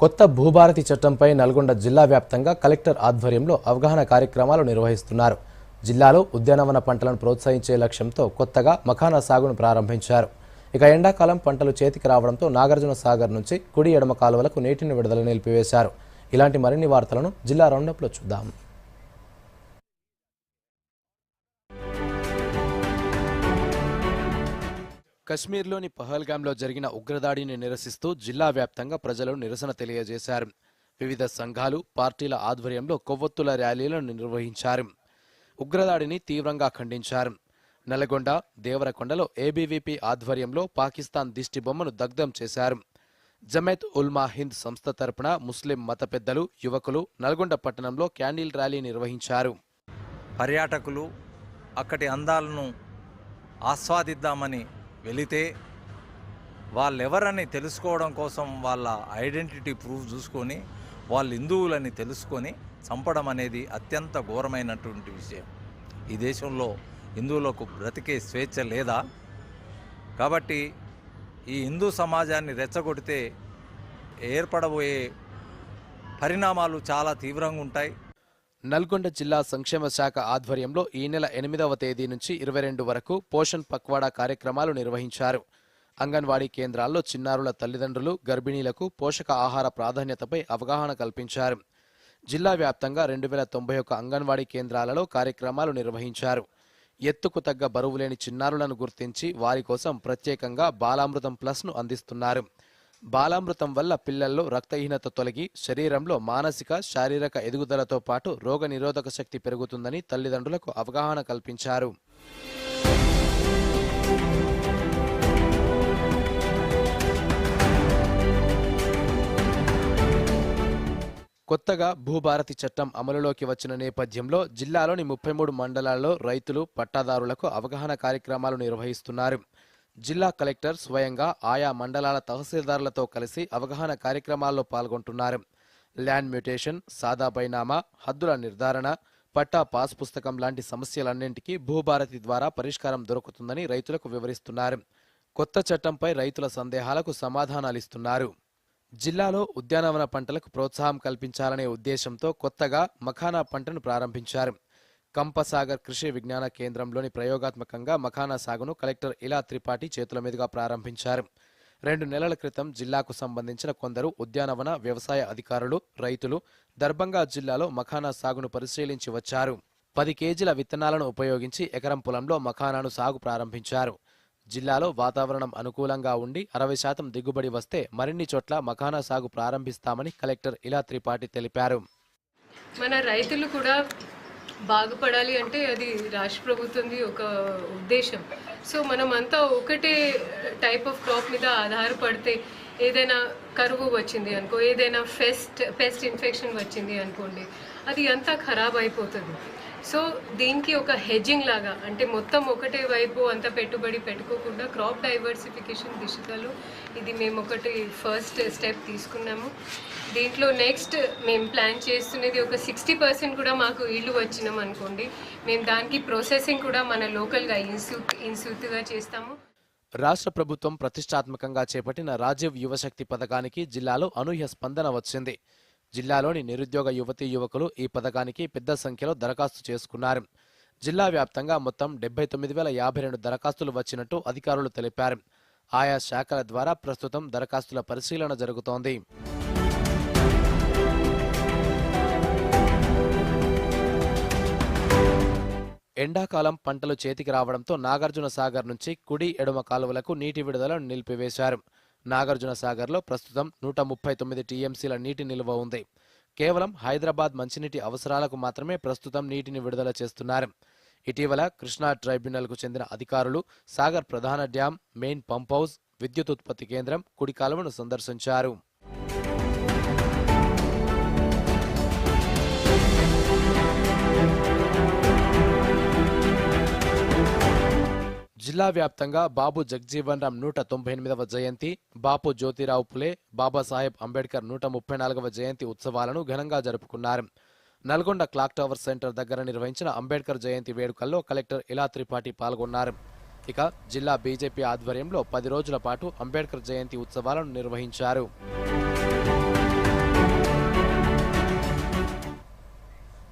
కొత్త భూభారతి చట్టంపై నల్గొండ జిల్లా వ్యాప్తంగా కలెక్టర్ ఆధ్వర్యంలో అవగాహన కార్యక్రమాలు నిర్వహిస్తున్నారు. జిల్లాలో ఉద్యానవన పంటలను ప్రోత్సహించే లక్ష్యంతో కొత్తగా మఖానా సాగును ప్రారంభించారు. ఇక ఎండాకాలం పంటలు చేతికి రావడంతో నాగార్జున సాగర్ నుంచి కుడి ఎడమ కాలువలకు నీటిని విడుదల నిలిపివేశారు. ఇలాంటి మరిన్ని వార్తలను జిల్లా రౌండప్లో చూద్దాం. కశ్మీర్లోని పహల్గామ్లో జరిగిన ఉగ్రదాడిని నిరసిస్తూ జిల్లా వ్యాప్తంగా ప్రజలు నిరసన తెలియజేశారు. వివిధ సంఘాలు పార్టీల ఆధ్వర్యంలో కొవ్వొత్తుల ర్యాలీలను నిర్వహించారు. ఉగ్రదాడిని తీవ్రంగా ఖండించారు. నల్గొండ దేవరకొండలో ఏబీవీపీ ఆధ్వర్యంలో పాకిస్తాన్ దిష్టి బొమ్మను దగ్ధం చేశారు. జమేత్ ఉల్మా హింద్ సంస్థ తరపున ముస్లిం మత పెద్దలు యువకులు నల్గొండ పట్టణంలో క్యాండిల్ ర్యాలీ నిర్వహించారు. పర్యాటకులు అక్కడి అందాలను ఆస్వాదిద్దామని వెళితే వాళ్ళెవరని తెలుసుకోవడం కోసం వాళ్ళ ఐడెంటిటీ ప్రూఫ్ చూసుకొని వాళ్ళు హిందువులని తెలుసుకొని చంపడం అనేది అత్యంత ఘోరమైనటువంటి విషయం ఈ దేశంలో హిందువులకు బ్రతికే స్వేచ్ఛ లేదా? కాబట్టి ఈ హిందూ సమాజాన్ని రెచ్చగొడితే ఏర్పడబోయే పరిణామాలు చాలా తీవ్రంగా ఉంటాయి. నల్గొండ జిల్లా సంక్షేమ శాఖ ఆధ్వర్యంలో ఈ నెల ఎనిమిదవ తేదీ నుంచి ఇరవై రెండు వరకు పోషణ్ పక్వాడా కార్యక్రమాలు నిర్వహించారు. అంగన్వాడీ కేంద్రాల్లో చిన్నారుల తల్లిదండ్రులు గర్భిణీలకు పోషక ఆహార ప్రాధాన్యతపై అవగాహన కల్పించారు. జిల్లా వ్యాప్తంగా రెండు వేల తొంభై ఒక్క అంగన్వాడీ కేంద్రాలలో కార్యక్రమాలు నిర్వహించారు. ఎత్తుకు తగ్గ బరువు లేని చిన్నారులను గుర్తించి వారి కోసం ప్రత్యేకంగా బాలామృతం ప్లస్ను అందిస్తున్నారు. బాలామృతం వల్ల పిల్లల్లో రక్తహీనత తొలగి శరీరంలో మానసిక శారీరక ఎదుగుదలతో పాటు రోగ నిరోధక శక్తి పెరుగుతుందని తల్లిదండ్రులకు అవగాహన కల్పించారు. కొత్తగా భూభారతి చట్టం అమలులోకి వచ్చిన నేపథ్యంలో జిల్లాలోని ముప్పై మూడు మండలాల్లో రైతులు పట్టాదారులకు అవగాహన కార్యక్రమాలు నిర్వహిస్తున్నారు. జిల్లా కలెక్టర్ స్వయంగా ఆయా మండలాల తహసీల్దారులతో కలిసి అవగాహన కార్యక్రమాల్లో పాల్గొంటున్నారు. ల్యాండ్ మ్యూటేషన్ సాదా బైనామా హద్దుల నిర్ధారణ పట్టా పాస్ పుస్తకం లాంటి సమస్యలన్నింటికీ భూభారతి ద్వారా పరిష్కారం దొరుకుతుందని రైతులకు వివరిస్తున్నారు. కొత్త చట్టంపై రైతుల సందేహాలకు సమాధానాలిస్తున్నారు. జిల్లాలో ఉద్యానవన పంటలకు ప్రోత్సాహం కల్పించాలనే ఉద్దేశంతో కొత్తగా మఖానా పంటను ప్రారంభించారు. కంపసాగర్ కృషి విజ్ఞాన కేంద్రంలోని ప్రయోగాత్మకంగా మఖానా సాగును కలెక్టర్ ఇలా త్రిపాఠి చేతుల మీదుగా ప్రారంభించారు. రెండు నెలల క్రితం జిల్లాకు సంబంధించిన కొందరు ఉద్యానవన వ్యవసాయ అధికారులు రైతులు దర్భంగా జిల్లాలో మఖానా సాగును పరిశీలించి వచ్చారు. పది కేజీల విత్తనాలను ఉపయోగించి ఎకరం పొలంలో మఖానాను సాగు ప్రారంభించారు. జిల్లాలో వాతావరణం అనుకూలంగా ఉండి అరవై శాతం దిగుబడి వస్తే మరిన్ని చోట్ల మఖానా సాగు ప్రారంభిస్తామని కలెక్టర్ ఇలా త్రిపాఠి తెలిపారు. మన రైతులు కూడా బాగుపడాలి అంటే అది రాష్ట్ర ప్రభుత్వంది ఒక ఉద్దేశం. సో మనం అంతా ఒకటే టైప్ ఆఫ్ క్రాప్ మీద ఆధారపడితే ఏదైనా కరువు వచ్చింది అనుకో ఏదైనా ఫెస్ట్ పెస్ట్ ఇన్ఫెక్షన్ వచ్చింది అనుకోండి అది అంతా ఖరాబ్ అయిపోతుంది. సో దీనికి ఒక హెడ్జింగ్ లాగా అంటే మొత్తం ఒకటే వైపు అంత పెట్టుబడి పెట్టుకోకుండా క్రాప్ డైవర్సిఫికేషన్ దిశలో ఇది మేము ఒకటి ఫస్ట్ స్టెప్ తీసుకున్నాము. దీంట్లో నెక్స్ట్ మేము ప్లాన్ చేస్తున్నది ఒక సిక్స్టీ పర్సెంట్ కూడా మాకు ఇల్లు వచ్చినాం అనుకోండి. మేము దానికి ప్రాసెసింగ్ కూడా మన లోకల్గా ఇన్స్టిట్యూట్ ఇన్స్టిట్యూట్గా చేస్తాము. రాష్ట్ర ప్రభుత్వం ప్రతిష్టాత్మకంగా చేపట్టిన రాజీవ్ యువశక్తి పథకానికి జిల్లాలో అనూహ్య స్పందన వచ్చింది. జిల్లాలోని నిరుద్యోగ యువతీ యువకులు ఈ పథకానికి పెద్ద సంఖ్యలో దరఖాస్తు చేసుకున్నారు. జిల్లా వ్యాప్తంగా మొత్తం డెబ్బై తొమ్మిది వేల యాభై రెండు దరఖాస్తులు వచ్చినట్టు అధికారులు తెలిపారు. ఆయా శాఖల ద్వారా ప్రస్తుతం దరఖాస్తుల పరిశీలన జరుగుతోంది. ఎండాకాలం పంటలు చేతికి రావడంతో నాగార్జున సాగర్ నుంచి కుడి ఎడమ కాలువలకు నీటి విడుదలను నిలిపివేశారు. నాగార్జున సాగర్లో ప్రస్తుతం నూట ముప్పై తొమ్మిది టీఎంసీల నీటి నిల్వ ఉంది. కేవలం హైదరాబాద్ మంచినీటి అవసరాలకు మాత్రమే ప్రస్తుతం నీటిని విడుదల చేస్తున్నారు. ఇటీవల కృష్ణా ట్రైబ్యునల్కు చెందిన అధికారులు సాగర్ ప్రధాన డ్యాం మెయిన్ పంప్ హౌస్ విద్యుత్ ఉత్పత్తి కేంద్రం కుడి కాలువను సందర్శించారు. జిల్లా వ్యాప్తంగా బాబు జగ్జీవన్ రామ్ నూట తొంభై ఎనిమిదవ జయంతి బాపు జ్యోతిరావు పులే బాబాసాహెబ్ అంబేద్కర్ నూట ముప్పై నాలుగవ జయంతి ఉత్సవాలను ఘనంగా జరుపుకున్నారు. నల్గొండ క్లాక్ టవర్ సెంటర్ దగ్గర నిర్వహించిన అంబేద్కర్ జయంతి వేడుకల్లో కలెక్టర్ ఇలా త్రిపాఠి పాల్గొన్నారు. ఇక జిల్లా బీజేపీ ఆధ్వర్యంలో పది రోజుల పాటు అంబేద్కర్ జయంతి ఉత్సవాలను నిర్వహించారు.